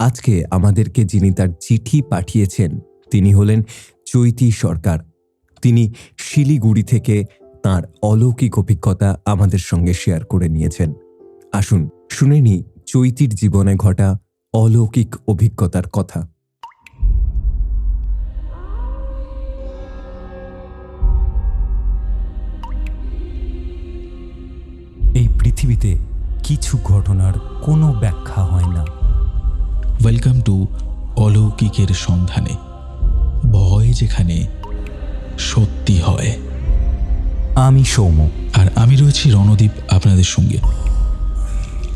আজকে আমাদেরকে যিনি তার চিঠি পাঠিয়েছেন, তিনি হলেন চৈতি সরকার। তিনি শিলিগুড়ি থেকে তার অলৌকিক অভিজ্ঞতা আমাদের সঙ্গে শেয়ার করে নিয়েছেন। আসুন শুনে নি চৈতির জীবনে ঘটা অলৌকিক অভিজ্ঞতার কথা। এই পৃথিবীতে কিছু ঘটনার কোনো ব্যাখ্যা হয় না। ওয়েলকাম টু অলৌকিকের সন্ধানে। ভয় যেখানে সত্যি হয়। আমি সৌম্য। আর আমি রয়েছি রণদীপ আপনাদের সঙ্গে।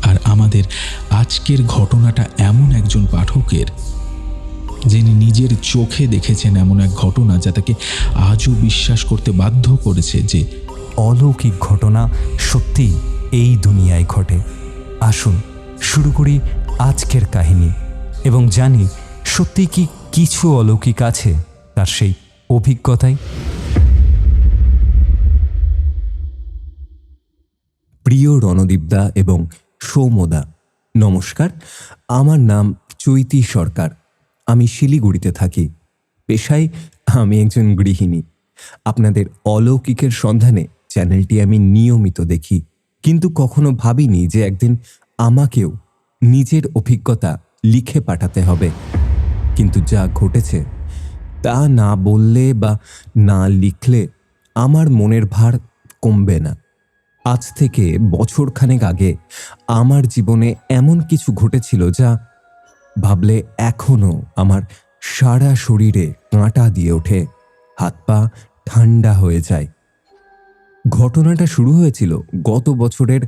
আর আমাদের আজকের ঘটনাটা এমন একজন পাঠকের যিনি নিজের চোখে দেখেছেন এমন এক ঘটনা যা তাকে আজও বিশ্বাস করতে বাধ্য করেছে যে অলৌকিক ঘটনা সত্যি এই দুনিয়ায় ঘটে। আসুন শুরু করি আজকের কাহিনী। এবং জানি সত্যি কি কিছু অলৌকিক আছে তার সেই অভিজ্ঞতায় প্রিয় রণদীপদা এবং সৌমদা নমস্কার। আমার নাম চৈতি সরকার। আমি শিলিগুড়িতে থাকি। পেশায় আমি একজন গৃহিণী। আপনাদের অলৌকিকের সন্ধানে চ্যানেলটি আমি নিয়মিত দেখি। কিন্তু কখনো ভাবিনি যে একদিন আমাকেও নিজের অভিজ্ঞতা লিখে পাঠাতে হবে। কিন্তু যা ঘটেছে, তা না বললে বা না লিখলে আমার মনের ভার কমবে না। আজ থেকে বছরখানেক আগে আমার জীবনে এমন কিছু ঘটেছিল যা ভাবলে এখনও আমার সারা শরীরে কাঁটা দিয়ে ওঠে, হাত পা ঠান্ডা হয়ে যায়। ঘটনাটা শুরু হয়েছিল গত বছরের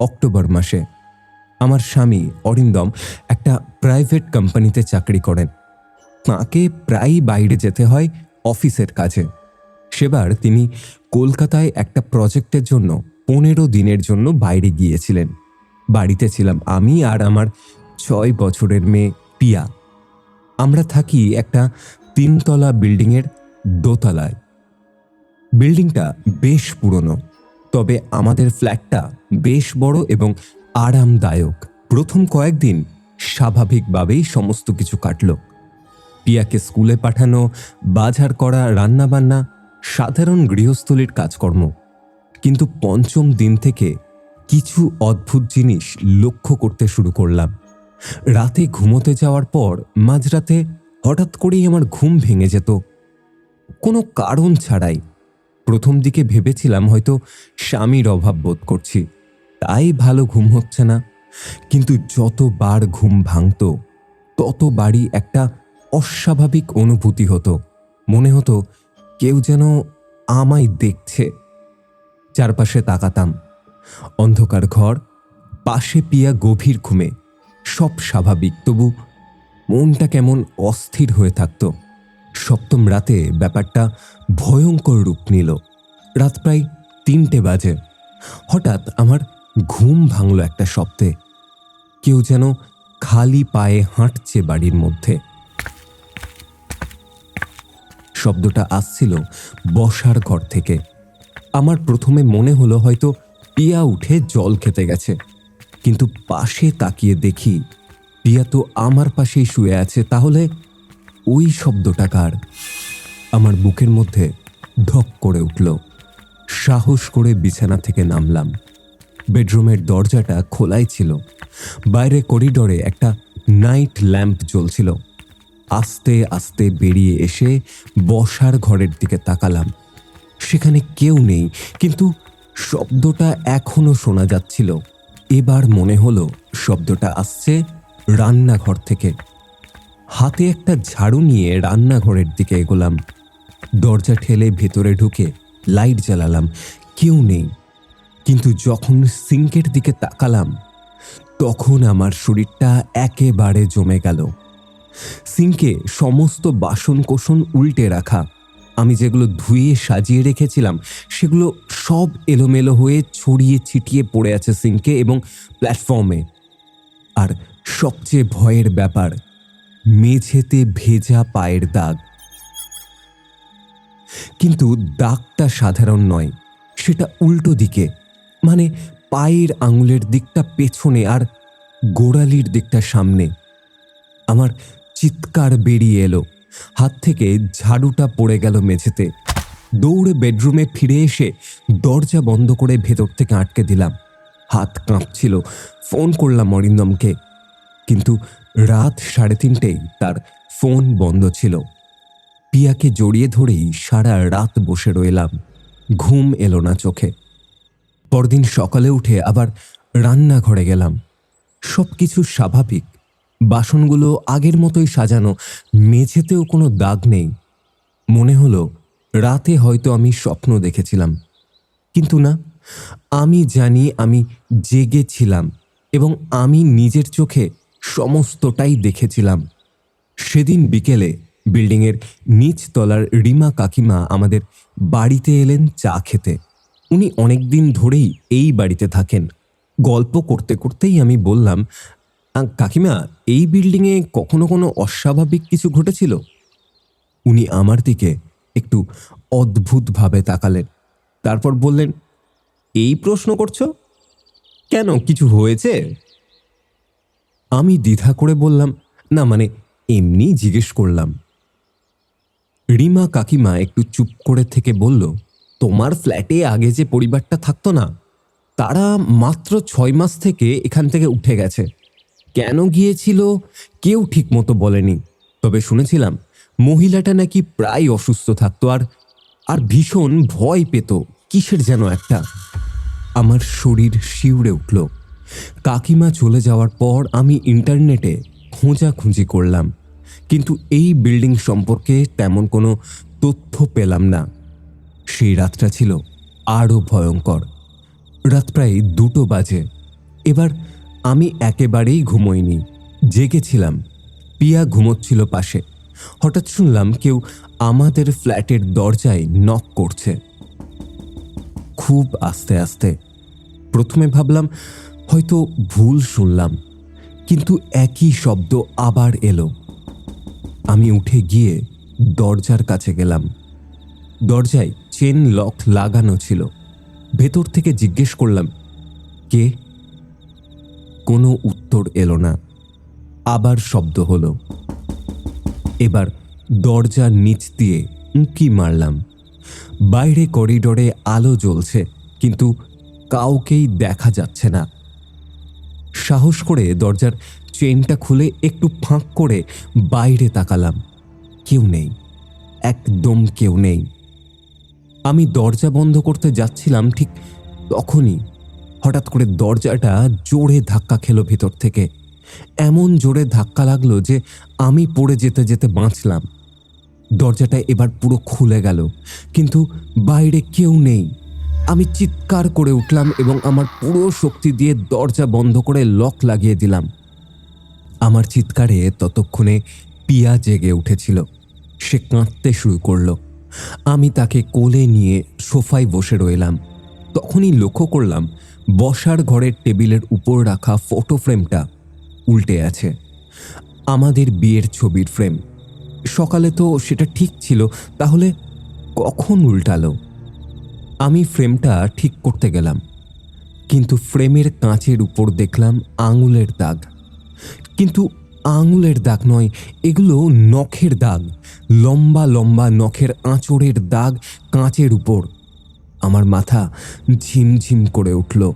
অক্টোবর মাসে। আমার স্বামী অরিন্দম একটা প্রাইভেট কোম্পানিতে চাকরি করেন। তাঁকে প্রায়ই বাইরে যেতে হয় অফিসের কাজে। সেবার তিনি কলকাতায় একটা প্রজেক্টের জন্য পনেরো দিনের জন্য বাইরে গিয়েছিলেন। বাড়িতে ছিলাম আমি আর আমার ছয় বছরের মেয়ে পিয়া আমরা থাকি একটা তিনতলা বিল্ডিংয়ের দোতলায়। বিল্ডিংটা বেশ পুরনো, তবে আমাদের ফ্ল্যাটটা বেশ বড় এবং আরামদায়ক। প্রথম কয়েকদিন স্বাভাবিকভাবেই সমস্ত কিছু কাটল। পিয়াকে স্কুলে পাঠানো, বাজার করা, রান্নাবান্না, সাধারণ গৃহস্থলীর কাজকর্ম। কিন্তু পঞ্চম দিন থেকে কিছু অদ্ভুত জিনিস লক্ষ্য করতে শুরু করলাম। রাতে ঘুমোতে যাওয়ার পর মাঝরাতে হঠাৎ করেই আমার ঘুম ভেঙে যেত। কোনো কারণ ছাড়াই। প্রথম দিকে ভেবেছিলাম হয়তো স্বামীর অভাব বোধ করছি। তাই ভালো ঘুম হচ্ছে না। কিন্তু যতবার ঘুম ভাঙত, ততবারই একটা অস্বাভাবিক অনুভূতি হতো। মনে হতো কেউ যেন আমায় দেখছে। চারপাশে তাকাতাম। অন্ধকার ঘর, পাশে পিয়া গভীর ঘুমে। সব স্বাভাবিক, তবু মনটা কেমন অস্থির হয়ে থাকতো। সপ্তম রাতে ব্যাপারটা ভয়ঙ্কর রূপ নিল। রাত প্রায় তিনটে বাজে। হঠাৎ আমার ঘুম ভাঙল একটা শব্দে। কেউ যেন খালি পায়ে হাঁটছে বাড়ির মধ্যে। শব্দটা আসছিল বসার ঘর থেকে। আমার প্রথমে মনে হলো হয়তো পিয়া উঠে জল খেতে গেছে। কিন্তু পাশে তাকিয়ে দেখি, পিয়া তো আমার পাশেই শুয়ে আছে, তাহলে ওই শব্দটা কার? আমার বুকের মধ্যে ধক করে উঠল। সাহস করে বিছানা থেকে নামলাম। বেডরুমের দরজাটা খোলাই ছিল। বাইরে করিডরে একটা নাইট ল্যাম্প জ্বলছিল। আস্তে আস্তে বেরিয়ে এসে বসার ঘরের দিকে তাকালাম। সেখানে কেউ নেই, কিন্তু শব্দটা এখনও শোনা যাচ্ছিল। এবার মনে হলো শব্দটা আসছে রান্নাঘর থেকে। হাতে একটা ঝাড়ু নিয়ে রান্নাঘরের দিকে এগোলাম। দরজা ঠেলে ভেতরে ঢুকে লাইট জ্বালালাম। কেউ নেই। কিন্তু যখন সিঙ্কের দিকে তাকালাম, তখন আমার শরীরটা একেবারে জমে গেল। সিঙ্কে সমস্ত বাসন কোসন উল্টে রাখা, আমি যেগুলো ধুয়ে সাজিয়ে রেখেছিলাম, সেগুলো সব এলোমেলো হয়ে ছড়িয়ে ছিটিয়ে পড়ে আছে সিঙ্কে এবং প্ল্যাটফর্মে। আর সবচেয়ে ভয়ের ব্যাপার, মেঝেতে ভেজা পায়ের দাগ। কিন্তু দাগটা সাধারণ নয়, সেটা উল্টো দিকে। মানে পায়ের আঙুলের দিকটা পেছনে আর গোড়ালির দিকটা সামনে। আমার চিৎকার বেরিয়ে এলো। হাত থেকে ঝাড়ুটা পড়ে গেল মেঝেতে। দৌড়ে বেডরুমে ফিরে এসে দরজা বন্ধ করে ভেতর থেকে আটকে দিলাম। হাত কাঁপছিল। ফোন করলাম অরিন্দমকে। কিন্তু রাত সাড়ে তিনটেই তার ফোন বন্ধ ছিল। পিয়াকে জড়িয়ে ধরেই সারা রাত বসে রইলাম। ঘুম এলো না চোখে। পরদিন সকালে উঠে আবার রান্নাঘরে গেলাম। সব কিছু স্বাভাবিক। বাসনগুলো আগের মতোই সাজানো, মেঝেতেও কোনো দাগ নেই। মনে হলো, রাতে হয়তো আমি স্বপ্ন দেখেছিলাম। কিন্তু না, আমি জানি আমি জেগেছিলাম এবং আমি নিজের চোখে সমস্তটাই দেখেছিলাম। সেদিন বিকেলে বিল্ডিংয়ের নিচ তলার রিমা কাকিমা আমাদের বাড়িতে এলেন চা খেতে। উনি অনেক দিন ধরেই এই বাড়িতে থাকেন। গল্প করতে করতেই আমি বললাম কাকিমা, এই বিল্ডিংয়ে কখনো কোনো অস্বাভাবিক কিছু ঘটেছিল? উনি আমার দিকে একটু অদ্ভুতভাবে তাকালেন। তারপর বললেন, এই প্রশ্ন করছ? কেন, কিছু হয়েছে? আমি দ্বিধা করে বললাম, না মানে এমনি জিজ্ঞেস করলাম। রিমা কাকিমা একটু চুপ করে থেকে বলল তোমার ফ্ল্যাটে আগে যে পরিবারটা থাকতো না, তারা মাত্র ছয় মাস থেকে এখান থেকে উঠে গেছে। কেন গিয়েছিল, কেউ ঠিক মতো বলেনি। তবে শুনেছিলাম, মহিলাটা নাকি প্রায় অসুস্থ থাকতো আর আর ভীষণ ভয় পেত, কিসের যেন একটা। আমার শরীর শিউরে উঠল। কাকিমা চলে যাওয়ার পর আমি ইন্টারনেটে খোঁজাখুঁজি করলাম। কিন্তু এই বিল্ডিং সম্পর্কে তেমন কোনো তথ্য পেলাম না। সেই রাতটা ছিল আরও ভয়ঙ্কর। রাত প্রায় দুটো বাজে। এবার আমি একেবারেই ঘুমোইনি, জেগেছিলাম। পিয়া ঘুমোচ্ছিল পাশে। হঠাৎ শুনলাম কেউ আমাদের ফ্ল্যাটের দরজায় নক করছে। খুব আস্তে আস্তে। প্রথমে ভাবলাম, হয়তো ভুল শুনলাম, কিন্তু একই শব্দ আবার এলো। আমি উঠে গিয়ে দরজার কাছে গেলাম। দরজায় চেন লক লাগানো ছিল। ভেতর থেকে জিজ্ঞেস করলাম, কে? কোনো উত্তর এলো না। আবার শব্দ হলো। এবার দরজার নিচ দিয়ে উঁকি মারলাম। বাইরে করিডোরে আলো জ্বলছে, কিন্তু কাউকেই দেখা যাচ্ছে না। সাহস করে দরজার চেনটা খুলে একটু ফাঁক করে বাইরে তাকালাম। কেউ নেই, একদম কেউ নেই। আমি দরজা বন্ধ করতে যাচ্ছিলাম ঠিক তখনই। হঠাৎ করে দরজাটা জোরে ধাক্কা খেলো ভেতর থেকে। এমন জোরে ধাক্কা লাগল যে আমি পড়ে যেতে যেতে বাঁচলাম। দরজাটা এবার পুরো খুলে গেল, কিন্তু বাইরে কেউ নেই। আমি চিৎকার করে উঠলাম এবং আমার পুরো শক্তি দিয়ে দরজা বন্ধ করে লক লাগিয়ে দিলাম। আমার চিৎকারে ততক্ষণে পিয়া জেগে উঠেছিল। সে কাঁদতে শুরু করল। আমি তাকে কোলে নিয়ে সোফায় বসে রইলাম। তখনই লক্ষ্য করলাম, বসার ঘরের টেবিলের উপর রাখা ফটো ফ্রেমটা উল্টে আছে। আমাদের বিয়ের ছবির ফ্রেম। সকালে তো সেটা ঠিক ছিল, তাহলে কখন উল্টালো? আমি ফ্রেমটা ঠিক করতে গেলাম, কিন্তু ফ্রেমের কাঁচের উপর দেখলাম আঙুলের দাগ। কিন্তু আঙুলের দাগ নয়, এগুলো নখের দাগ। লম্বা লম্বা নখের আঁচড়ের দাগ কাঁচের উপর। আমার মাথা ঝিমঝিম করে উঠল।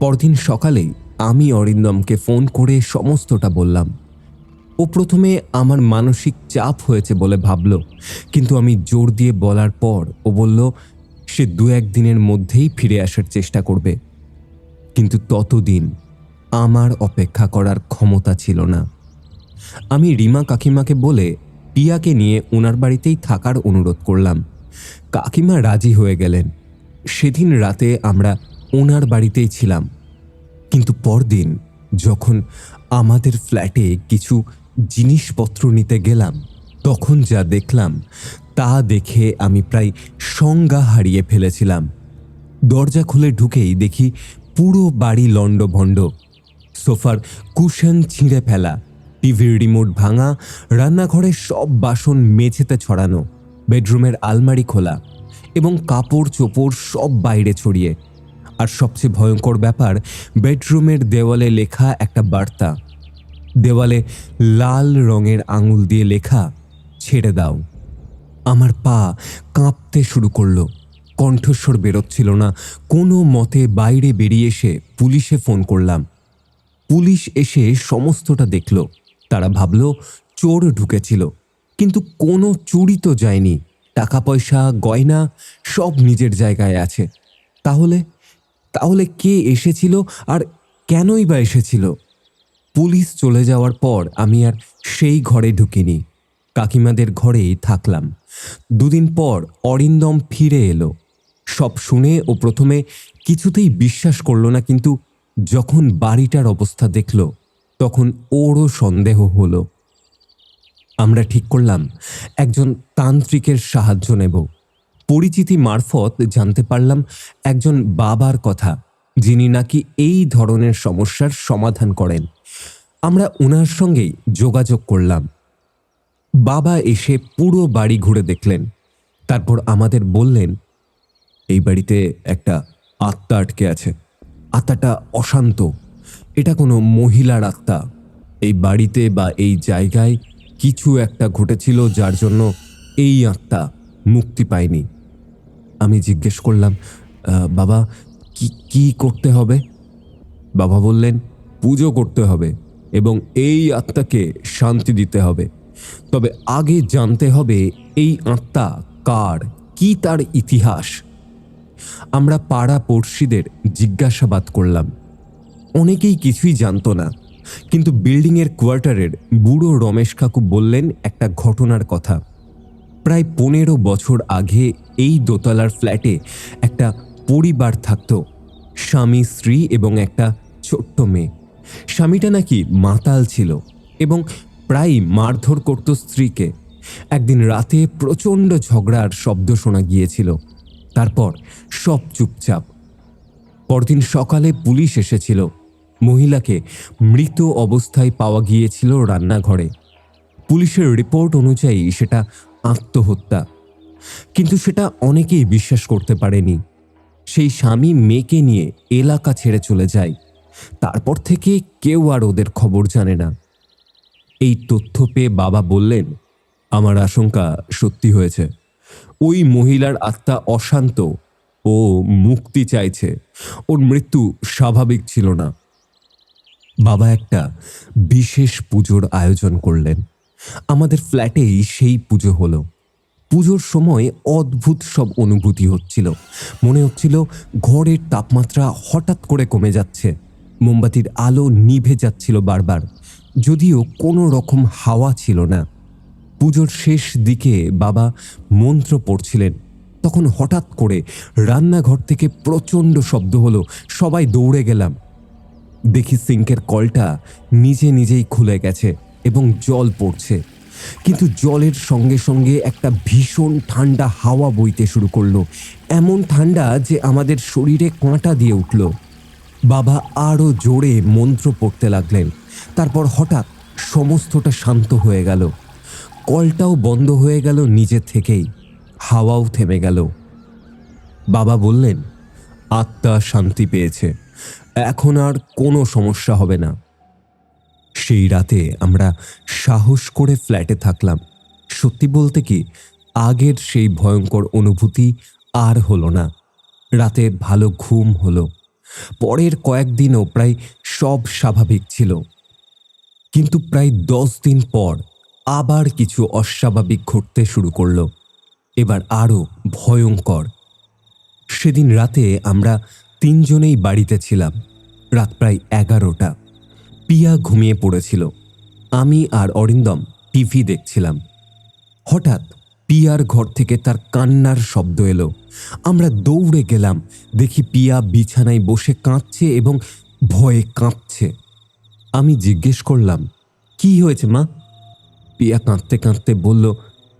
পরদিন সকালেই আমি অরিন্দমকে ফোন করে সমস্তটা বললাম। ও প্রথমে আমার মানসিক চাপ হয়েছে বলে ভাবল, কিন্তু আমি জোর দিয়ে বলার পর ও বলল, সে দু একদিনের মধ্যেই ফিরে আসার চেষ্টা করবে। কিন্তু ততদিন আমার অপেক্ষা করার ক্ষমতা ছিল না। আমি রিমা কাকিমাকে বলে পিয়াকে নিয়ে ওনার বাড়িতেই থাকার অনুরোধ করলাম। কাকিমা রাজি হয়ে গেলেন। সেদিন রাতে আমরা ওনার বাড়িতেই ছিলাম। কিন্তু পরদিন যখন আমাদের ফ্ল্যাটে কিছু জিনিসপত্র নিতে গেলাম, তখন যা দেখলাম তা দেখে আমি প্রায় সংজ্ঞা হারিয়ে ফেলেছিলাম। দরজা খুলে ঢুকেই দেখি পুরো বাড়ি লণ্ডভণ্ড। সোফার কুশন ছিঁড়ে ফেলা। টিভির রিমোট ভাঙা, রান্নাঘরের সব বাসন মেঝেতে ছড়ানো, বেডরুমের আলমারি খোলা এবং কাপড় চোপড় সব বাইরে ছড়িয়ে। আর সবচেয়ে ভয়ঙ্কর ব্যাপার, বেডরুমের দেওয়ালে লেখা একটা বার্তা। দেওয়ালে লাল রঙের আঙুল দিয়ে লেখা, ছেড়ে দাও। আমার পা কাঁপতে শুরু করল। কণ্ঠস্বর বেরোচ্ছিল না। কোনো মতে বাইরে বেরিয়ে এসে পুলিশে ফোন করলাম। পুলিশ এসে সমস্তটা দেখল। তারা ভাবল, চোর ঢুকেছিল। কিন্তু কোনো চুরি তো যায়নি। টাকা পয়সা গয়না, সব নিজের জায়গায় আছে। তাহলে তাহলে কে এসেছিল আর কেনই বা এসেছিল? পুলিশ চলে যাওয়ার পর আমি আর সেই ঘরে ঢুকিনি। কাকিমাদের ঘরেই থাকলাম। দুদিন পর অরিন্দম ফিরে এলো। সব শুনে ও প্রথমে কিছুতেই বিশ্বাস করল না, কিন্তু যখন বাড়িটার অবস্থা দেখল, তখন ওরও সন্দেহ হলো। আমরা ঠিক করলাম, একজন তান্ত্রিকের সাহায্য নেব। পরিচিতি মারফত জানতে পারলাম একজন বাবার কথা, যিনি নাকি এই ধরনের সমস্যার সমাধান করেন। আমরা ওনার সঙ্গেই যোগাযোগ করলাম। বাবা এসে পুরো বাড়ি ঘুরে দেখলেন। তারপর আমাদের বললেন, এই বাড়িতে একটা আত্মা আটকে আছে। আত্মাটা অশান্ত। এটা কোনো মহিলার আত্মা। এই বাড়িতে বা এই জায়গায় কিছু একটা ঘটেছিল যার জন্য এই আত্মা মুক্তি পায়নি। আমি জিজ্ঞেস করলাম বাবা, কি কি করতে হবে? বাবা বললেন, পুজো করতে হবে এবং এই আত্মাকে শান্তি দিতে হবে। তবে আগে জানতে হবে এই আত্মা কার, কি তার ইতিহাস আমরা পাড়া পড়শিদের জিজ্ঞাসাবাদ করলাম। অনেকেই কিছুই জানতো না, কিন্তু বিল্ডিংয়ের কোয়ার্টারের বুড়ো রমেশ কাকু বললেন একটা ঘটনার কথা। প্রায় পনেরো বছর আগে এই দোতলার ফ্ল্যাটে একটা পরিবার থাকতো, স্বামী, স্ত্রী এবং একটা ছোট্ট মেয়ে। স্বামীটা নাকি মাতাল ছিল এবং প্রায় মারধর করত স্ত্রীকে। একদিন রাতে প্রচণ্ড ঝগড়ার শব্দ শোনা গিয়েছিল। তারপর সব চুপচাপ। পরদিন সকালে পুলিশ এসেছিল। মহিলাকে মৃত অবস্থায় পাওয়া গিয়েছিল রান্নাঘরে। পুলিশের রিপোর্ট অনুযায়ী সেটা আত্মহত্যা। কিন্তু সেটা অনেকেই বিশ্বাস করতে পারেনি। সেই স্বামী মেয়েকে নিয়ে এলাকা ছেড়ে চলে যায়। তারপর থেকে কেউ আর ওদের খবর জানে না। এই তথ্য পেয়ে বাবা বললেন, আমার আশঙ্কা সত্যি হয়েছে। ওই মহিলার আত্মা অশান্ত ও মুক্তি চাইছে। ওর মৃত্যু স্বাভাবিক ছিল না। বাবা একটা বিশেষ পুজোর আয়োজন করলেন। আমাদের ফ্ল্যাটেই সেই পুজো হলো। পুজোর সময় অদ্ভুত সব অনুভূতি হচ্ছিল। মনে হচ্ছিল ঘরের তাপমাত্রা হঠাৎ করে কমে যাচ্ছে। মোমবাতির আলো নিভে যাচ্ছিল বারবার। যদিও কোনো রকম হাওয়া ছিল না। পুজোর শেষ দিকে বাবা মন্ত্র পড়ছিলেন। তখন হঠাৎ করে রান্নাঘর থেকে প্রচণ্ড শব্দ হলো। সবাই দৌড়ে গেলাম। দেখি সিঙ্কের কলটা নিজে নিজেই খুলে গেছে এবং জল পড়ছে। কিন্তু জলের সঙ্গে সঙ্গে একটা ভীষণ ঠান্ডা হাওয়া বইতে শুরু করল। এমন ঠান্ডা যে আমাদের শরীরে কাঁটা দিয়ে উঠল। বাবা আরও জোরে মন্ত্র পড়তে লাগলেন। তারপর হঠাৎ সমস্তটা শান্ত হয়ে গেল। কলটাও বন্ধ হয়ে গেল নিজে থেকেই। হাওয়াও থেমে গেল। বাবা বললেন, আত্মা শান্তি পেয়েছে। এখন আর কোনো সমস্যা হবে না। সেই রাতে আমরা সাহস করে ফ্ল্যাটে থাকলাম। সত্যি বলতে কি, আগের সেই ভয়ঙ্কর অনুভূতি আর হলো না। রাতে ভালো ঘুম হলো। পরের কয়েকদিনও প্রায় সব স্বাভাবিক ছিল। কিন্তু প্রায় দশ দিন পর আবার কিছু অস্বাভাবিক ঘটতে শুরু করল। এবার আরও ভয়ঙ্কর। সেদিন রাতে আমরা তিনজনেই বাড়িতে ছিলাম। রাত প্রায় এগারোটা। পিয়া ঘুমিয়ে পড়েছিল। আমি আর অরিন্দম টিভি দেখছিলাম। হঠাৎ পিয়ার ঘর থেকে তার কান্নার শব্দ এলো। আমরা দৌড়ে গেলাম। দেখি পিয়া বিছানায় বসে কাঁদছে এবং ভয়ে কাঁপছে। আমি জিজ্ঞেস করলাম, কি হয়েছে মা? পিয়া কাঁদতে কাঁদতে বলল,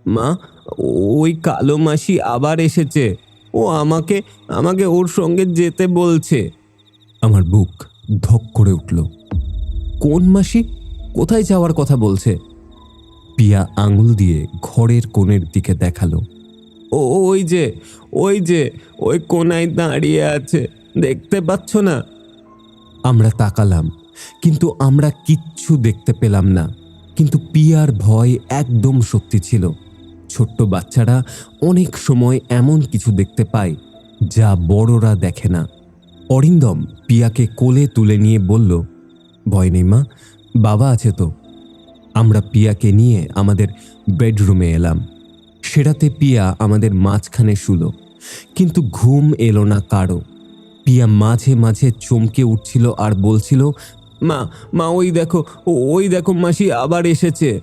মা, ওই কালো মাসি আবার এসেছে। ও আমাকে আমাকে ওর সঙ্গে যেতে বলছে। আমার বুক ধক করে উঠল। কোন মাসি? কোথায় যাওয়ার কথা বলছে? পিয়া আঙুল দিয়ে ঘরের কোণের দিকে দেখাল। ও, ওই যে ওই যে, ওই কোনায় দাঁড়িয়ে আছে। দেখতে পাচ্ছ না? আমরা তাকালাম, কিন্তু আমরা কিচ্ছু দেখতে পেলাম না। কিন্তু পিয়ার ভয় একদম সত্যি ছিল। ছোট্ট বাচ্চারা অনেক সময় এমন কিছু দেখতে পায়, যা বড়রা দেখে না। অরিন্দম পিয়াকে কোলে তুলে নিয়ে বলল, ভয় নেই মা, বাবা আছে তো। আমরা পিয়াকে নিয়ে আমাদের বেডরুমে এলাম। সেরাতে পিয়া আমাদের মাঝখানে শুলো, কিন্তু ঘুম এলো না কারও। পিয়া মাঝে মাঝে চমকে উঠছিল আর বলছিল মা মা, ওই দেখো ওই দেখো মাসি আবার এসেছে।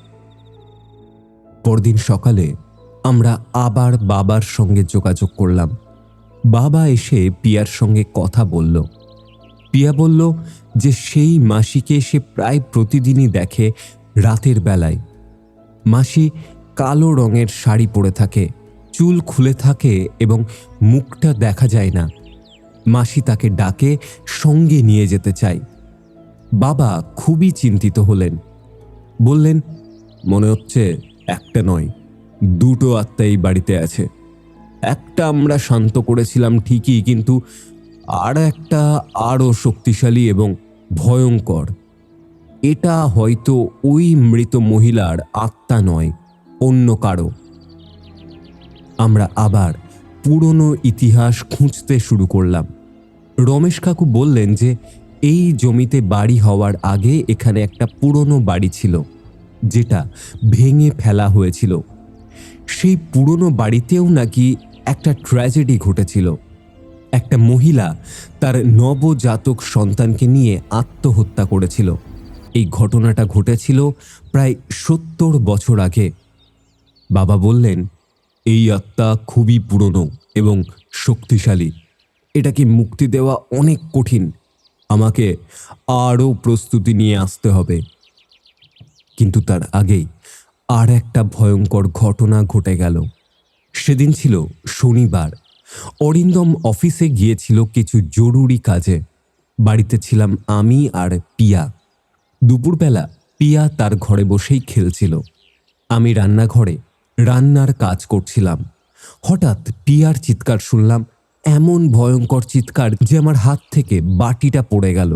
পরদিন সকালে আমরা আবার বাবার সঙ্গে যোগাযোগ করলাম। বাবা এসে পিয়ার সঙ্গে কথা বলল। পিয়া বলল যে সেই মাসিকে সে প্রায় প্রতিদিনই দেখে রাতের বেলায়। মাসি কালো রঙের শাড়ি পরে থাকে, চুল খুলে থাকে এবং মুখটা দেখা যায় না। মাসি তাকে ডাকে সঙ্গে নিয়ে যেতে চায়। বাবা খুবই চিন্তিত হলেন। বললেন, মনে হচ্ছে একটা নয়, দুটো আত্মা এই বাড়িতে আছে। একটা আমরা শান্ত করেছিলাম ঠিকই, কিন্তু আর একটা আরও শক্তিশালী এবং ভয়ঙ্কর। এটা হয়তো ওই মৃত মহিলার আত্মা নয়, অন্য কারও। আমরা আবার পুরনো ইতিহাস খুঁজতে শুরু করলাম। রমেশ কাকু বললেন যে এই জমিতে বাড়ি হওয়ার আগে এখানে একটা পুরনো বাড়ি ছিল, যেটা ভেঙে ফেলা হয়েছিল। সেই পুরনো বাড়িতেও নাকি একটা ট্র্যাজেডি ঘটেছিল। একটা মহিলা তার নবজাতক সন্তানকে নিয়ে আত্মহত্যা করেছিল। এই ঘটনাটা ঘটেছিল প্রায় সত্তর বছর আগে। বাবা বললেন, এই আত্মা খুবই পুরনো এবং শক্তিশালী। এটাকে মুক্তি দেওয়া অনেক কঠিন। আমাকে আরও প্রস্তুতি নিয়ে আসতে হবে। কিন্তু তার আগেই আর একটা ভয়ঙ্কর ঘটনা ঘটে গেল। সেদিন ছিল শনিবার। অরিন্দম অফিসে গিয়েছিল কিছু জরুরি কাজে। বাড়িতে ছিলাম আমি আর পিয়া। দুপুরবেলা পিয়া তার ঘরে বসেই খেলছিল। আমি রান্নাঘরে রান্নার কাজ করছিলাম। হঠাৎ পিয়ার চিৎকার শুনলাম এমন ভয়ঙ্কর চিৎকার যে আমার হাত থেকে বাটিটা পড়ে গেল।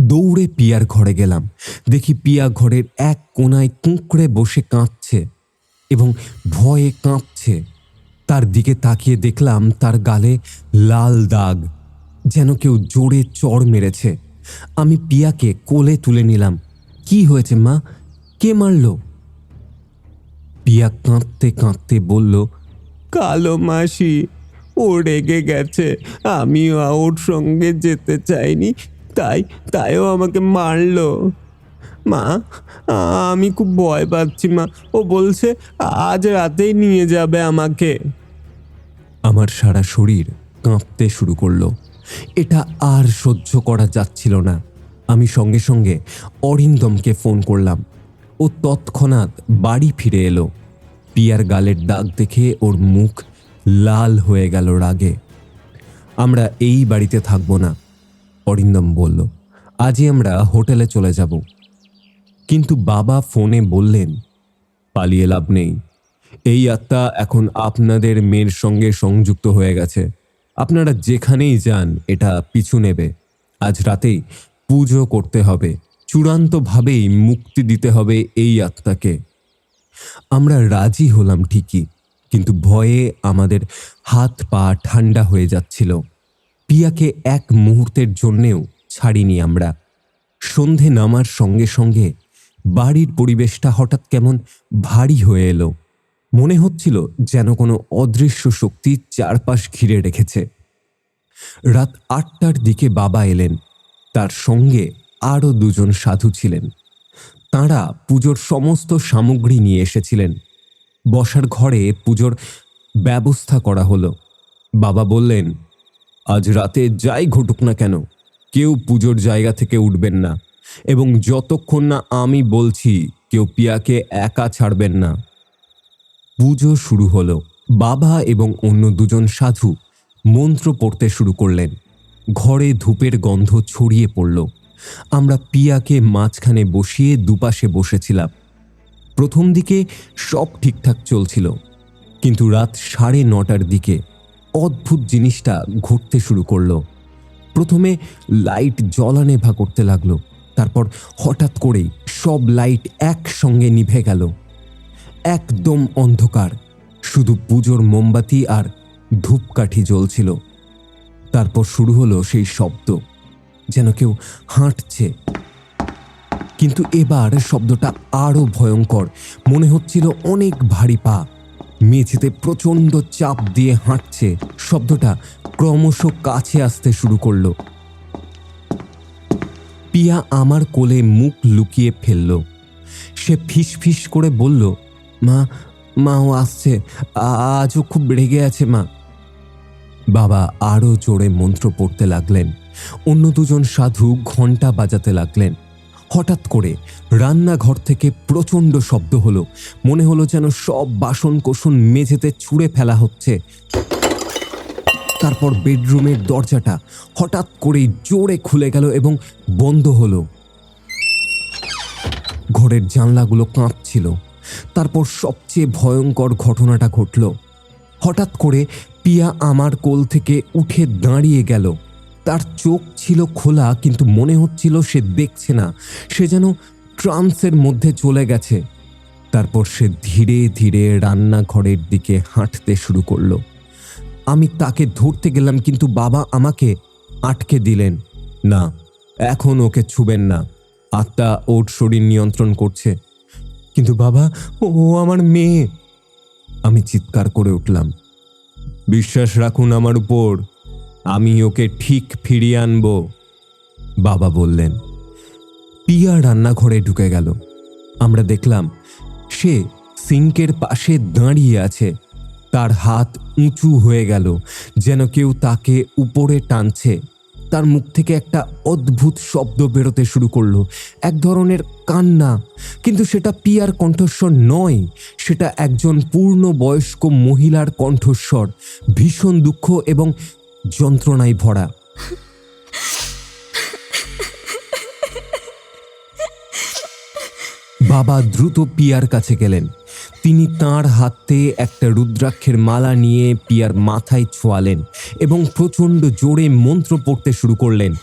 দৌড়ে পিয়ার ঘরে গেলাম। দেখি পিয়া ঘরের এক কোনায় কুঁকড়ে বসে কাঁদছে এবং ভয়ে কাঁপছে। তার দিকে তাকিয়ে দেখলাম তার গালে লাল দাগ, যেন কেউ জোরে চড় মেরেছে। আমি পিয়াকে কোলে তুলে নিলাম। কি হয়েছে মা? কে মারল? পিয়া কাঁদতে কাঁদতে বলল, কালো মাসি ও রেগে গেছে। আমিও ওর সঙ্গে যেতে চাইনি, তাই, তাইও আমাকে মারলো। মা আমি খুব ভয় পাচ্ছি, মা। ও বলছে, আজ রাতেই নিয়ে যাবে আমাকে। আমার সারা শরীর কাঁপতে শুরু করল। এটা আর সহ্য করা যাচ্ছিল না। আমি সঙ্গে সঙ্গে অরিন্দমকে ফোন করলাম। ও তৎক্ষণাৎ বাড়ি ফিরে এলো। পিয়ার গালের দাগ দেখে ওর মুখ লাল হয়ে গেল রাগে। আমরা এই বাড়িতে থাকব না, অরিন্দম বলল। আজই আমরা হোটেলে চলে যাব। কিন্তু বাবা ফোনে বললেন, পালিয়ে লাভ নেই। এই আত্মা এখন আপনাদের মেয়ের সঙ্গে সংযুক্ত হয়ে গেছে। আপনারা যেখানেই যান, এটা পিছু নেবে। আজ রাতেই পুজো করতে হবে। চূড়ান্তভাবেই মুক্তি দিতে হবে এই আত্মাকে। আমরা রাজি হলাম ঠিকই। কিন্তু ভয়ে আমাদের হাত পা ঠান্ডা হয়ে যাচ্ছিল। পিয়াকে এক মুহূর্তের জন্যেও ছাড়িনি আমরা। সন্ধে নামার সঙ্গে সঙ্গে বাড়ির পরিবেশটা হঠাৎ কেমন ভারী হয়ে এলো। মনে হচ্ছিল যেন কোনো অদৃশ্য শক্তি চারপাশ ঘিরে রেখেছে। রাত আটটার দিকে বাবা এলেন। তার সঙ্গে আরও দুজন সাধু ছিলেন। তাঁরা পুজোর সমস্ত সামগ্রী নিয়ে এসেছিলেন। বসার ঘরে পুজোর ব্যবস্থা করা হলো। বাবা বললেন, আজ রাতে যাই ঘটুক না কেন, কেউ পুজোর জায়গা থেকে উঠবেন না এবং যতক্ষণ না আমি বলছি, কেউ পিয়াকে একা ছাড়বেন না। পুজো শুরু হলো। বাবা এবং অন্য দুজন সাধু মন্ত্র পড়তে শুরু করলেন। ঘরে ধূপের গন্ধ ছড়িয়ে পড়ল। আমরা পিয়াকে মাঝখানে বসিয়ে দুপাশে বসেছিলাম। প্রথম দিকে সব ঠিকঠাক চলছিল, কিন্তু রাত সাড়ে নটার দিকে অদ্ভুত জিনিসটা ঘটতে শুরু করল। প্রথমে লাইট জ্বলানেভা করতে লাগল, তারপর হঠাৎ করেই সব লাইট একসঙ্গে নিভে গেল। একদম অন্ধকার, শুধু পুজোর মোমবাতি আর ধূপকাঠি জ্বলছিল। তারপর শুরু হলো সেই শব্দ, যেন কেউ হাঁটছে। কিন্তু এবার শব্দটা আরও ভয়ঙ্কর। মনে হচ্ছিল অনেক ভারী পা। মেঝেতে প্রচণ্ড চাপ দিয়ে হাঁটছে। শব্দটা ক্রমশ কাছে আসতে শুরু করল। পিয়া আমার কোলে মুখ লুকিয়ে ফেলল। সে ফিস ফিস করে বলল, মা মা ও আসছে আজও খুব রেগে আছে, মা। বাবা আরও জোরে মন্ত্র পড়তে লাগলেন। অন্য দুজন সাধু ঘণ্টা বাজাতে লাগলেন। হঠাৎ করে রান্নাঘর থেকে প্রচণ্ড শব্দ হলো। মনে হলো যেন সব বাসন কোসন মেঝেতে ছুঁড়ে ফেলা হচ্ছে। তারপর বেডরুমের দরজাটা হঠাৎ করেই জোরে খুলে গেল এবং বন্ধ হলো। ঘরের জানলাগুলো কাঁপছিল। তারপর সবচেয়ে ভয়ঙ্কর ঘটনাটা ঘটল। হঠাৎ করে পিয়া আমার কোল থেকে উঠে দাঁড়িয়ে গেল। তার চোখ ছিল খোলা, কিন্তু মনে হচ্ছিল সে দেখছে না। সে যেন ট্রান্সের মধ্যে চলে গেছে। তারপর সে ধীরে ধীরে রান্নাঘরের দিকে হাঁটতে শুরু করল। আমি তাকে ধরতে গেলাম, কিন্তু বাবা আমাকে আটকে দিলেন। না, এখন ওকে ছুবেন না। আত্মা ওর শরীর নিয়ন্ত্রণ করছে। কিন্তু বাবা, ও আমার মেয়ে। আমি চিৎকার করে উঠলাম। বিশ্বাস রাখুন আমার উপর। আমি ওকে ঠিক ফিরিয়ে আনব। বাবা বললেন পিয়া রান্নাঘরে ঢুকে গেল। আমরা দেখলাম, সে সিঙ্কের পাশে দাঁড়িয়ে আছে। তার হাত উঁচু হয়ে গেল, যেন কেউ তাকে উপরে টানছে। তার মুখ থেকে একটা অদ্ভুত শব্দ বেরোতে শুরু করল, এক ধরনের কান্না। কিন্তু সেটা পিয়ার কণ্ঠস্বর নয়, সেটা একজন পূর্ণ বয়স্ক মহিলার কণ্ঠস্বর। ভীষণ দুঃখ এবং যন্ত্রণায় ভরা। বাবা দ্রুত পিয়ার কাছে গেলেন। তিনি তার হাতে একটা রুদ্রাক্ষের মালা নিয়ে পিয়ার মাথায় ছোঁয়ালেন এবং প্রচণ্ড জোরে মন্ত্র পড়তে শুরু করলেন।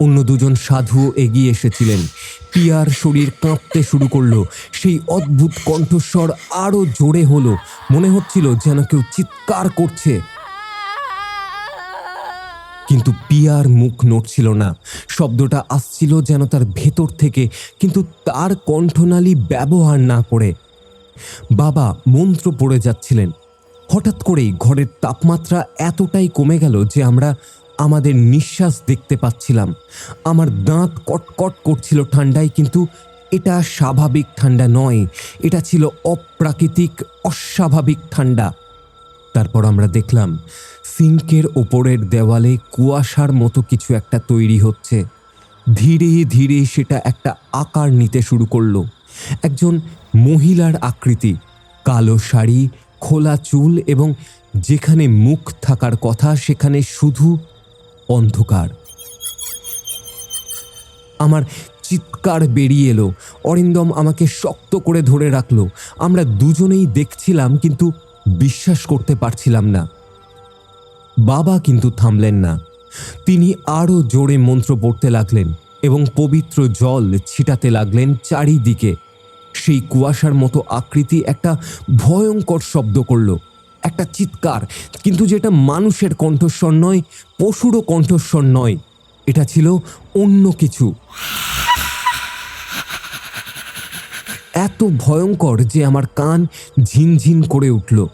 অন্য দুজন সাধু এগিয়ে এসেছিলেন। পিয়ার শরীর কাঁপতে শুরু করল। সেই অদ্ভুত কণ্ঠস্বর আরও জোরে হলো। মনে হচ্ছিল যেন কেউ চিৎকার করছে। কিন্তু পিয়ার মুখ নড়ছিল না। শব্দটা আসছিল যেন তার ভেতর থেকে, কিন্তু তার কণ্ঠনালী ব্যবহার না করে। বাবা মন্ত্র পড়ে যাচ্ছিলেন। হঠাৎ করেই ঘরের তাপমাত্রা এতটাই কমে গেল যে আমরা আমাদের নিঃশ্বাস দেখতে পাচ্ছিলাম। আমার দাঁত কটকট করছিল ঠান্ডায়, কিন্তু এটা স্বাভাবিক ঠান্ডা নয়। এটা ছিল অপ্রাকৃতিক, অস্বাভাবিক ঠান্ডা। তারপর আমরা দেখলাম সিঙ্কের ওপরের দেওয়ালে কুয়াশার মতো কিছু একটা তৈরি হচ্ছে। ধীরে ধীরে সেটা একটা আকার নিতে শুরু করল। একজন মহিলার আকৃতি, কালো শাড়ি, খোলা চুল এবং যেখানে মুখ থাকার কথা সেখানে শুধু অন্ধকার। আমার চিৎকার বেরিয়ে এলো। অরিন্দম আমাকে শক্ত করে ধরে রাখল। আমরা দুজনেই দেখছিলাম, কিন্তু বিশ্বাস করতে পারছিলাম না। বাবা কিন্তু থামলেন না। তিনি আরও জোরে মন্ত্র পড়তে লাগলেন এবং পবিত্র জল ছিটাতে লাগলেন চারিদিকে। সেই কুয়াশার মতো আকৃতি একটা ভয়ঙ্কর শব্দ করল, একটা চিৎকার, কিন্তু যেটা মানুষের কণ্ঠস্বর নয়, পশুরও কণ্ঠস্বর নয়, এটা ছিল অন্য কিছু। এত ভয়ঙ্কর যে আমার কান ঝিনঝিন করে উঠল।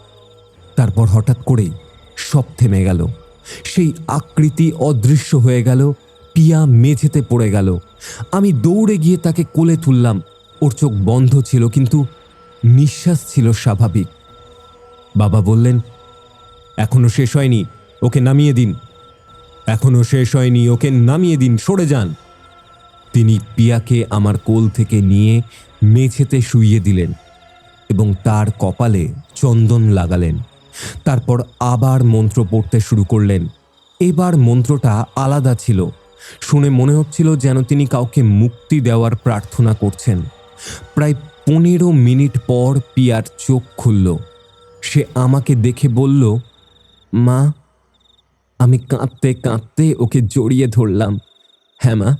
তারপর হঠাৎ করেই সব থেমে গেল। সেই আকৃতি অদৃশ্য হয়ে গেল, পিয়া মেঝেতে পড়ে গেল। আমি দৌড়ে গিয়ে তাকে কোলে তুললাম। ওর চোখ বন্ধ ছিল, কিন্তু নিঃশ্বাস ছিল স্বাভাবিক। বাবা বললেন, এখনও শেষ হয়নি, ওকে নামিয়ে দিন। এখনও শেষ হয়নি, ওকে নামিয়ে দিন, সরে যান। তিনি পিয়াকে আমার কোল থেকে নিয়ে মেঝেতে শুইয়ে দিলেন এবং তার কপালে চন্দন লাগালেন। তারপর আবার মন্ত্র পড়তে শুরু করলেন। এবার মন্ত্রটা আলাদা ছিল। শুনে মনে হচ্ছিল যেন তিনি কাউকে মুক্তি দেওয়ার প্রার্থনা করছেন। প্রায় পনেরো মিনিট পর পিয়ার চোখ খুলল। সে আমাকে দেখে বলল, মা, আমি কাঁদতে কাঁদতে ওকে জড়িয়ে ধরলাম। হ্যাঁ মা,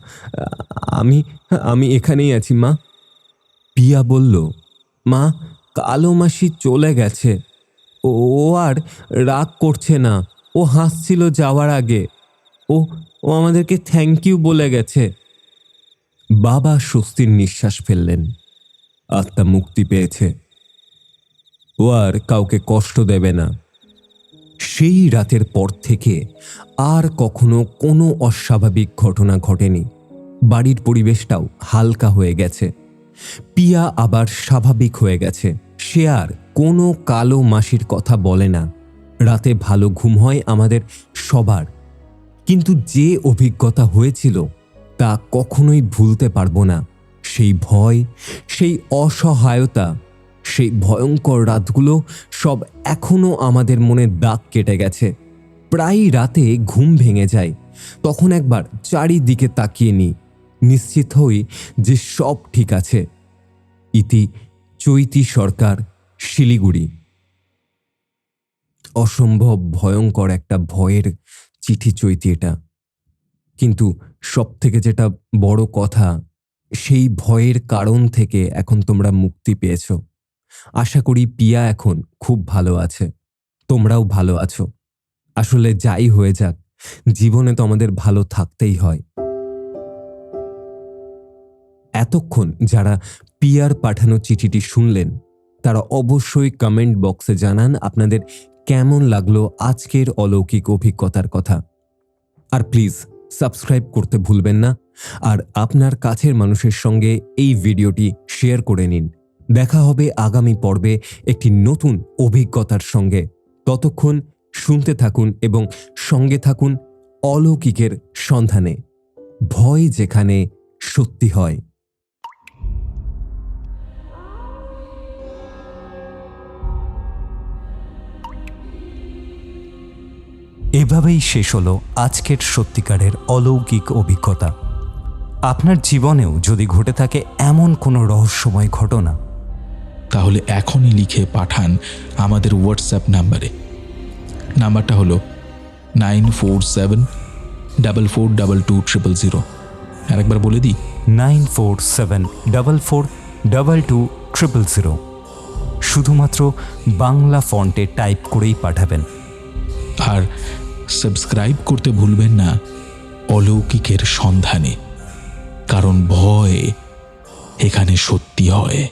আমি আমি এখানেই আছি, মা। পিয়া বলল, মা, কালো মাসি চলে গেছে। ও আর রাগ করছে না। ও হাসছিল যাওয়ার আগে। ও ও আমাদেরকে থ্যাংক ইউ বলে গেছে। বাবা স্বস্তির নিঃশ্বাস ফেললেন। আত্মা মুক্তি পেয়েছে। ও আর কাউকে কষ্ট দেবে না। সেই রাতের পর থেকে আর কখনো কোনো অস্বাভাবিক ঘটনা ঘটেনি। বাড়ির পরিবেশটাও হালকা হয়ে গেছে। পিয়া আবার স্বাভাবিক হয়ে গেছে। সে আর কোনো কালো মাসির কথা বলে না। রাতে ভালো ঘুম হয় আমাদের সবার। কিন্তু যে অভিজ্ঞতা হয়েছিল তা কখনোই ভুলতে পারব না। সেই ভয়, সেই অসহায়তা সেই ভয়ঙ্কর রাতগুলো সব এখনও আমাদের মনে দাগ কেটে গেছে। প্রায় রাতে ঘুম ভেঙে যায়। তখন একবার চারিদিকে তাকিয়ে নিই। নিশ্চিত হই যে সব ঠিক আছে। ইতি চৈতি সরকার, শিলিগুড়ি। অসম্ভব ভয়ঙ্কর একটা ভয়ের চিঠি চৈতি এটা। কিন্তু সব থেকে যেটা বড় কথা, সেই ভয়ের কারণ থেকে এখন তোমরা মুক্তি পেয়েছ। আশা করি পিয়া এখন খুব ভালো আছে। তোমরাও ভালো আছো। আসলে যাই হয়ে যাক, জীবনে তো আমাদের ভালো থাকতেই হয়। এতক্ষণ যারা পিয়ার পাঠানো চিঠিটি শুনলেন, তারা অবশ্যই কমেন্ট বক্সে জানান আপনাদের কেমন লাগল আজকের অলৌকিক অভিজ্ঞতার কথা। আর প্লিজ সাবস্ক্রাইব করতে ভুলবেন না। আর আপনার কাছের মানুষের সঙ্গে এই ভিডিওটি শেয়ার করে নিন। দেখা হবে আগামী পর্বে একটি নতুন অভিজ্ঞতার সঙ্গে। ততক্ষণ শুনতে থাকুন এবং সঙ্গে থাকুন অলৌকিকের সন্ধানে। ভয় যেখানে সত্যি হয়। এভাবেই শেষ হলো আজকের সত্যিকারের অলৌকিক অভিজ্ঞতা। আপনার জীবনেও যদি ঘটে থাকে এমন কোনো রহস্যময় ঘটনা তাহলে এখনই লিখে পাঠান আমাদের হোয়াটসঅ্যাপ নাম্বারে। নাম্বারটা হলো nine four seven double four double two triple zero আরেকবার বলে দিই। Nine four seven double four double two triple zero শুধুমাত্র বাংলা ফন্টে টাইপ করেই পাঠাবেন। আর সাবস্ক্রাইব করতে ভুলবেন না অলৌকিকের সন্ধানে কারণ ভয় এখানে সত্যি হয়।